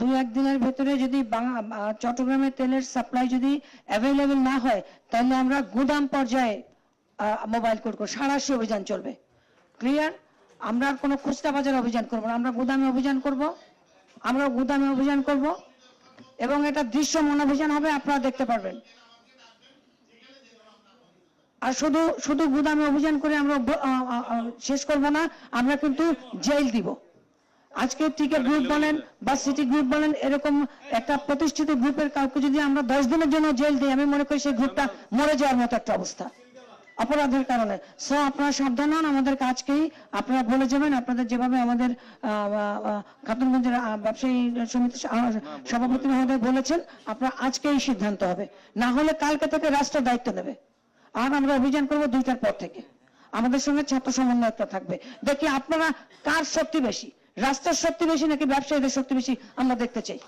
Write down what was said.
দুই একদিনের ভেতরে যদি চট্টগ্রামে তেলের সাপ্লাই যদি অ্যাভেলেবেল না হয়, তাহলে আমরা গুদাম পর্যায়ে মোবাইল কোর্ট করব। সারাশি অভিযান চলবে। ক্লিয়ার আমরা কোনো খুচরা বাজার অভিযান করব না। আমরা গুদামে অভিযান করব। আমরা গুদামে অভিযান করব। এবং এটা দৃশ্যমান অভিযান হবে, আপনারা দেখতে পারবেন। আর শুধু শুধু গুদামে অভিযান করে আমরা শেষ করব না, আমরা কিন্তু জেল দিব। আজকে টিকে গ্রুপ বলেন বা সিটি গ্রুপ বলেন এরকম একটা প্রতিষ্ঠিত গ্রুপের কাউকে যদি আমরা দশ দিনের জন্য জেল দিই আমি মনে করি সেই গ্রুপটা মরে যাওয়ার মতো একটা অবস্থা। অপরাধের কারণে। সো আপনারা সাবধান হন আমাদের কাজকেই আপনারা বলে যাবেন আপনাদের যেভাবে আমাদের খাতুনগঞ্জের ব্যবসায়ী সমিতি সভাপতি মহোদয় বলেছেন আপনারা আজকেই সিদ্ধান্ত হবে। না হলে কালকে থেকে রাষ্ট্র দায়িত্ব নেবে। আর আমরা অভিযান করব দুইটার পর থেকে। আমাদের সঙ্গে ছাত্র সমন্বয়করা থাকবে। দেখি আপনারা কার শক্তি বেশি? রাষ্ট্রের শক্তি বেশি নাকি ব্যবসায়ীদের শক্তি বেশি? আমরা দেখতে চাই।